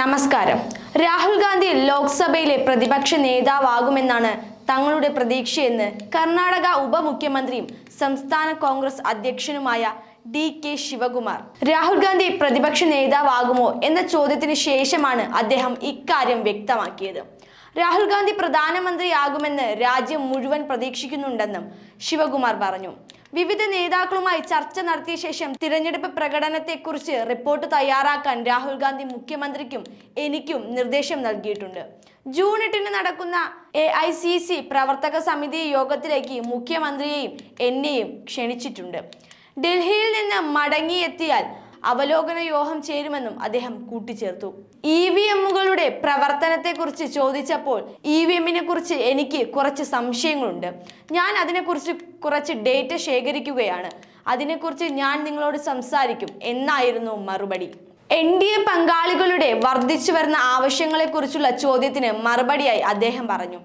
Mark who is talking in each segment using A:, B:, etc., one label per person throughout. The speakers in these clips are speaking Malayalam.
A: നമസ്കാരം. രാഹുൽ ഗാന്ധി ലോക്സഭയിലെ പ്രതിപക്ഷ നേതാവാകുമെന്നാണ് തങ്ങളുടെ പ്രതീക്ഷയെന്ന് കർണാടക ഉപമുഖ്യമന്ത്രിയും സംസ്ഥാന കോൺഗ്രസ് അധ്യക്ഷനുമായ ഡി കെ ശിവകുമാർ. രാഹുൽ ഗാന്ധി പ്രതിപക്ഷ നേതാവാകുമോ എന്ന ചോദ്യത്തിന് ശേഷമാണ് അദ്ദേഹം ഇക്കാര്യം വ്യക്തമാക്കിയത്. രാഹുൽ ഗാന്ധി പ്രധാനമന്ത്രിയാകുമെന്ന് രാജ്യം മുഴുവൻ പ്രതീക്ഷിക്കുന്നുണ്ടെന്നും ശിവകുമാർ പറഞ്ഞു. വിവിധ നേതാക്കളുമായി ചർച്ച നടത്തിയ ശേഷം തിരഞ്ഞെടുപ്പ് പ്രകടനത്തെക്കുറിച്ച് റിപ്പോർട്ട് തയ്യാറാക്കാൻ രാഹുൽ ഗാന്ധി മുഖ്യമന്ത്രിക്കും എനിക്കും നിർദ്ദേശം നൽകിയിട്ടുണ്ട്. ജൂൺ എട്ടിന് നടക്കുന്ന എ ഐ സി സി പ്രവർത്തക സമിതി യോഗത്തിലേക്ക് മുഖ്യമന്ത്രിയെയും എന്നെയും ക്ഷണിച്ചിട്ടുണ്ട്. ഡൽഹിയിൽ നിന്ന് മടങ്ങിയെത്തിയാൽ അവലോകന യോഗം ചേരുമെന്നും അദ്ദേഹം കൂട്ടിച്ചേർത്തു. ഇ വി എമ്മുകളുടെ പ്രവർത്തനത്തെക്കുറിച്ച് ചോദിച്ചപ്പോൾ ഇ വി എമ്മിനെ കുറിച്ച് എനിക്ക് കുറച്ച് സംശയങ്ങളുണ്ട്. ഞാൻ അതിനെക്കുറിച്ച് കുറച്ച് ഡേറ്റ ശേഖരിക്കുകയാണ്. അതിനെക്കുറിച്ച് ഞാൻ നിങ്ങളോട് സംസാരിക്കും എന്നായിരുന്നു മറുപടി. എൻ ഡി എ പങ്കാളികളുടെ വർദ്ധിച്ചു വരുന്ന ആവശ്യങ്ങളെക്കുറിച്ചുള്ള ചോദ്യത്തിന് മറുപടിയായി അദ്ദേഹം പറഞ്ഞു.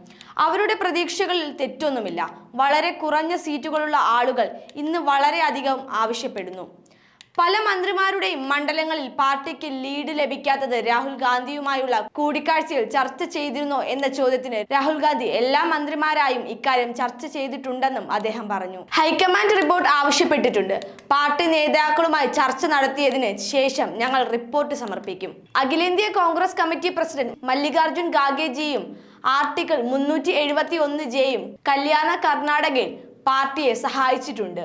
A: അവരുടെ പ്രതീക്ഷകളിൽ തെറ്റൊന്നുമില്ല. വളരെ കുറഞ്ഞ സീറ്റുകളുള്ള ആളുകൾ ഇന്ന് വളരെയധികം ആവശ്യപ്പെടുന്നു. പല മന്ത്രിമാരുടെയും മണ്ഡലങ്ങളിൽ പാർട്ടിക്ക് ലീഡ് ലഭിക്കാത്തത് രാഹുൽ ഗാന്ധിയുമായുള്ള കൂടിക്കാഴ്ചയിൽ ചർച്ച ചെയ്തിരുന്നോ എന്ന ചോദ്യത്തിന് രാഹുൽ ഗാന്ധി എല്ലാ മന്ത്രിമാരായും ഇക്കാര്യം ചർച്ച ചെയ്തിട്ടുണ്ടെന്നും അദ്ദേഹം പറഞ്ഞു. ഹൈക്കമാൻഡ് റിപ്പോർട്ട് ആവശ്യപ്പെട്ടിട്ടുണ്ട്. പാർട്ടി നേതാക്കളുമായി ചർച്ച നടത്തിയതിന് ശേഷം ഞങ്ങൾ റിപ്പോർട്ട് സമർപ്പിക്കും. അഖിലേന്ത്യാ കോൺഗ്രസ് കമ്മിറ്റി പ്രസിഡന്റ് മല്ലികാർജുൻ ഖാഗേജിയും ആർട്ടിക്കിൾ മുന്നൂറ്റി എഴുപത്തി ഒന്ന് ജെയും കല്യാണ കർണാടകയിൽ പാർട്ടിയെ സഹായിച്ചിട്ടുണ്ട്.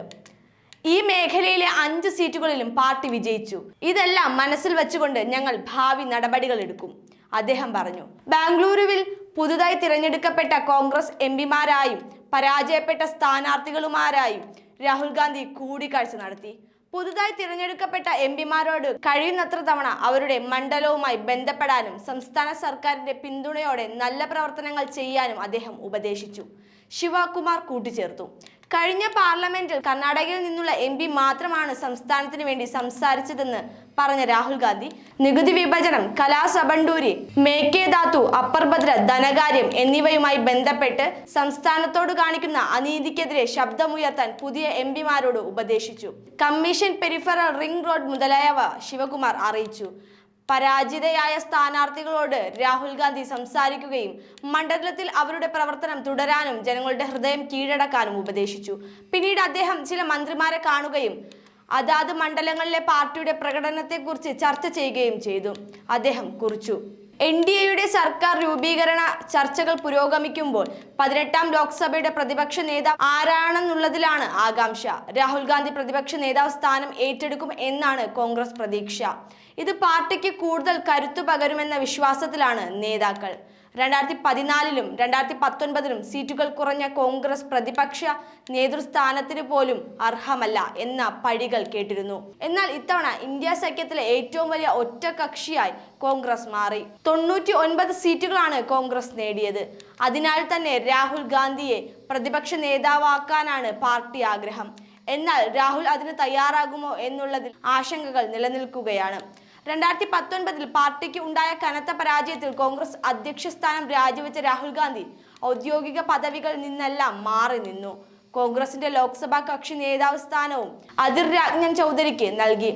A: ഈ മേഖലയിലെ അഞ്ച് സീറ്റുകളിലും പാർട്ടി വിജയിച്ചു. ഇതെല്ലാം മനസ്സിൽ വെച്ചുകൊണ്ട് ഞങ്ങൾ ഭാവി നടപടികൾ എടുക്കും. അദ്ദേഹം പറഞ്ഞു ബാംഗ്ലൂരുവിൽ പുതുതായി തിരഞ്ഞെടുക്കപ്പെട്ട കോൺഗ്രസ് എം പിമാരായും പരാജയപ്പെട്ട സ്ഥാനാർത്ഥികളുമാരായും രാഹുൽ ഗാന്ധി കൂടിക്കാഴ്ച നടത്തി. പുതുതായി തിരഞ്ഞെടുക്കപ്പെട്ട എം പിമാരോട് കഴിയുന്നത്ര തവണ അവരുടെ മണ്ഡലവുമായി ബന്ധപ്പെടാനും സംസ്ഥാന സർക്കാരിന്റെ പിന്തുണയോടെ നല്ല പ്രവർത്തനങ്ങൾ ചെയ്യാനും അദ്ദേഹം ഉപദേശിച്ചു. ശിവകുമാർ കൂട്ടിച്ചേർത്തു. കഴിഞ്ഞ പാർലമെന്റിൽ കർണാടകയിൽ നിന്നുള്ള എം പി മാത്രമാണ് സംസ്ഥാനത്തിന് വേണ്ടി സംസാരിച്ചതെന്ന് പറഞ്ഞ രാഹുൽ ഗാന്ധി നികുതി വിഭജനം കലാസബണ്ടൂരി മേക്കേദാത്തു അപ്പർ ഭദ്ര ധനകാര്യം എന്നിവയുമായി ബന്ധപ്പെട്ട് സംസ്ഥാനത്തോട് കാണിക്കുന്ന അനീതിക്കെതിരെ ശബ്ദമുയർത്താൻ പുതിയ എം പിമാരോട് ഉപദേശിച്ചു. കമ്മീഷൻ പെരിഫറൽ റിംഗ് റോഡ് മുതലായവ ശിവകുമാർ അറിയിച്ചു. പരാജിതയായ സ്ഥാനാർത്ഥികളോട് രാഹുൽ ഗാന്ധി സംസാരിക്കുകയും മണ്ഡലത്തിൽ അവരുടെ പ്രവർത്തനം തുടരാനും ജനങ്ങളുടെ ഹൃദയം കീഴടക്കാനും ഉപദേശിച്ചു. പിന്നീട് അദ്ദേഹം ചില മന്ത്രിമാരെ കാണുകയും അതാത് മണ്ഡലങ്ങളിലെ പാർട്ടിയുടെ പ്രകടനത്തെക്കുറിച്ച് ചർച്ച ചെയ്യുകയും ചെയ്തു. അദ്ദേഹം കുറിച്ചു. എൻ ഡി എയുടെ സർക്കാർ രൂപീകരണ ചർച്ചകൾ പുരോഗമിക്കുമ്പോൾ പതിനെട്ടാം ലോക്സഭയുടെ പ്രതിപക്ഷ നേതാവ് ആരാണെന്നുള്ളതിലാണ് ആകാംക്ഷ. രാഹുൽ ഗാന്ധി പ്രതിപക്ഷ നേതാവ് സ്ഥാനം ഏറ്റെടുക്കും എന്നാണ് കോൺഗ്രസ് പ്രതീക്ഷ. ഇത് പാർട്ടിക്ക് കൂടുതൽ കരുത്തു പകരുമെന്ന വിശ്വാസത്തിലാണ് നേതാക്കൾ. രണ്ടായിരത്തി പതിനാലിലും രണ്ടായിരത്തി പത്തൊൻപതിലും സീറ്റുകൾ കുറഞ്ഞ കോൺഗ്രസ് പ്രതിപക്ഷ നേതൃസ്ഥാനത്തിന് പോലും അർഹമല്ല എന്ന പഴികൾ കേട്ടിരുന്നു. എന്നാൽ ഇത്തവണ ഇന്ത്യ സഖ്യത്തിലെ ഏറ്റവും വലിയ ഒറ്റകക്ഷിയായി കോൺഗ്രസ് മാറി. തൊണ്ണൂറ്റി ഒൻപത് സീറ്റുകളാണ് കോൺഗ്രസ് നേടിയത്. അതിനാൽ തന്നെ രാഹുൽ ഗാന്ധിയെ പ്രതിപക്ഷ നേതാവാക്കാനാണ് പാർട്ടി ആഗ്രഹം. എന്നാൽ രാഹുൽ അതിന് തയ്യാറാകുമോ എന്നുള്ളതിൽ ആശങ്കകൾ നിലനിൽക്കുകയാണ്. രണ്ടായിരത്തി പത്തൊൻപതിൽ പാർട്ടിക്ക് ഉണ്ടായ കനത്ത പരാജയത്തിൽ കോൺഗ്രസ് അധ്യക്ഷ സ്ഥാനം രാജിവെച്ച രാഹുൽ ഗാന്ധി ഔദ്യോഗിക പദവികളിൽ നിന്നെല്ലാം മാറി നിന്നു. കോൺഗ്രസിന്റെ ലോക്സഭാ കക്ഷി നേതാവ് സ്ഥാനവും അതിർ രാജ്ഞൻ ചൗധരിക്ക് നൽകി.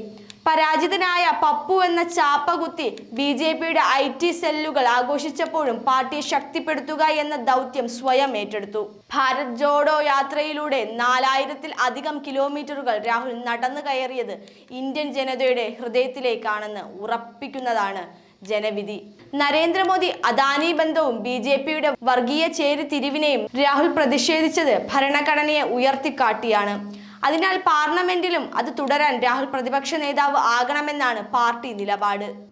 A: പരാജിതനായ പപ്പു എന്ന ചാപ്പ കുത്തി ബി ജെ പിയുടെ ഐ ടി സെല്ലുകൾ ആഘോഷിച്ചപ്പോഴും പാർട്ടിയെ ശക്തിപ്പെടുത്തുക എന്ന ദൗത്യം സ്വയം ഏറ്റെടുത്തു. ഭാരത് ജോഡോ യാത്രയിലൂടെ നാലായിരത്തിൽ അധികം കിലോമീറ്ററുകൾ രാഹുൽ നടന്നു കയറിയത് ഇന്ത്യൻ ജനതയുടെ ഹൃദയത്തിലേക്കാണെന്ന് ഉറപ്പിക്കുന്നതാണ് ജനവിധി. നരേന്ദ്രമോദി അദാനി ബന്ധവും ബി ജെ പിയുടെ വർഗീയ ചേരിതിരിവിനെയും രാഹുൽ പ്രതിഷേധിച്ചത് ഭരണഘടനയെ ഉയർത്തിക്കാട്ടിയാണ്. അതിനാൽ പാർലമെന്റിലും അത് തുടരാൻ രാഹുൽ പ്രതിപക്ഷ നേതാവ് ആകണമെന്നാണ് പാർട്ടി നിലപാട്.